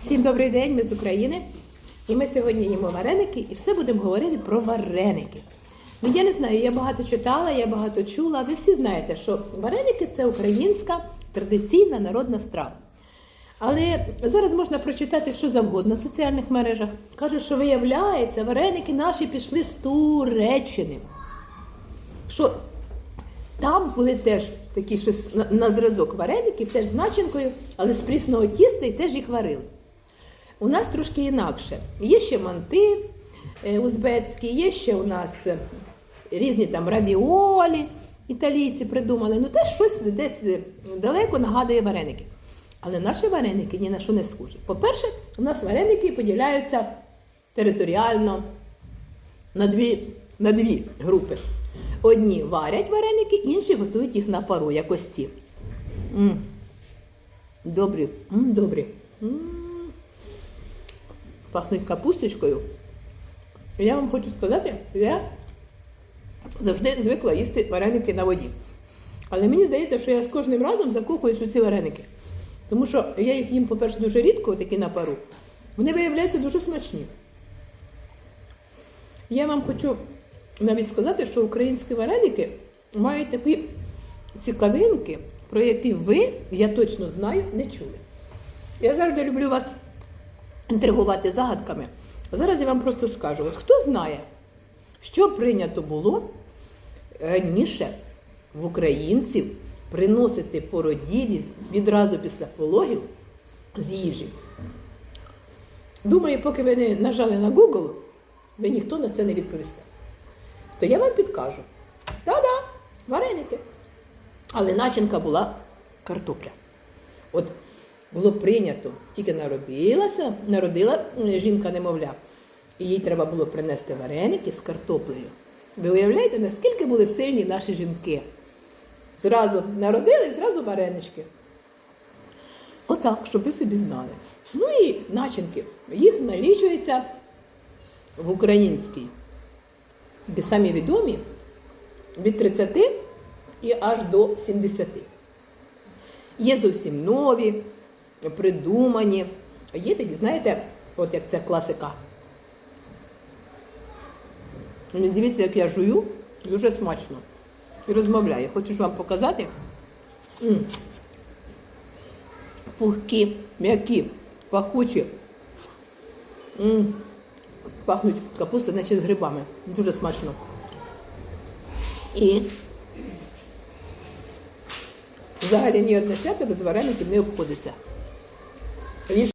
Всім добрий день, ми з України. І ми сьогодні їмо вареники і все будемо говорити про вареники. Ну, я не знаю, я багато читала, я багато чула. Ви всі знаєте, що вареники це українська традиційна народна страва. Але зараз можна прочитати що завгодно в соціальних мережах. Кажуть, що виявляється, вареники наші пішли з Туреччини. Що там були теж такі щось на, зразок вареників, теж з начинкою, але з прісного тіста і теж їх варили. У нас трошки інакше. Є ще манти е, узбецькі, є ще у нас е, різні там равіолі, італійці придумали. Ну теж щось десь е, далеко нагадує вареники. Але наші вареники ні на що не схожі. По-перше, у нас вареники поділяються територіально на дві, на дві групи. Одні варять вареники, інші готують їх на пару, як ось ці. М. Добрі, М, добрі. М. Пахнуть капусточкою. Я вам хочу сказати, я завжди звикла їсти вареники на воді. Але мені здається, що я з кожним разом закохуюсь у ці вареники. Тому що я їх їм, по-перше, дуже рідко, такі на пару. Вони виявляються дуже смачні. Я вам хочу навіть сказати, що українські вареники мають такі цікавинки, про які ви, я точно знаю, не чули. Я завжди люблю вас інтригувати загадками. Зараз я вам просто скажу: от хто знає, що прийнято було раніше в українців приносити породілі відразу після пологів з їжі. Думаю, поки ви не нажали на Google, ви ніхто на це не відповісте. То я вам підкажу. Та-да, вареники. Але начинка була картопля. От було прийнято, тільки народилася, народила жінка немовля, і їй треба було принести вареники з картоплею. Ви уявляєте, наскільки були сильні наші жінки? Зразу народили, зразу варенички. Отак, щоб ви собі знали. Ну і начинки. Їх налічується в українській. Де самі відомі від 30 і аж до 70. Є зовсім нові, придумані. Є такі, знаєте, от як це класика. Ну, Дивіться, як я жую, дуже смачно. І розмовляю. Хочу ж вам показати. Пухкі, м'які, пахучі. Пахнуть капуста, наче з грибами. Дуже смачно. І взагалі ні одне свято без вареників не обходиться. Конечно.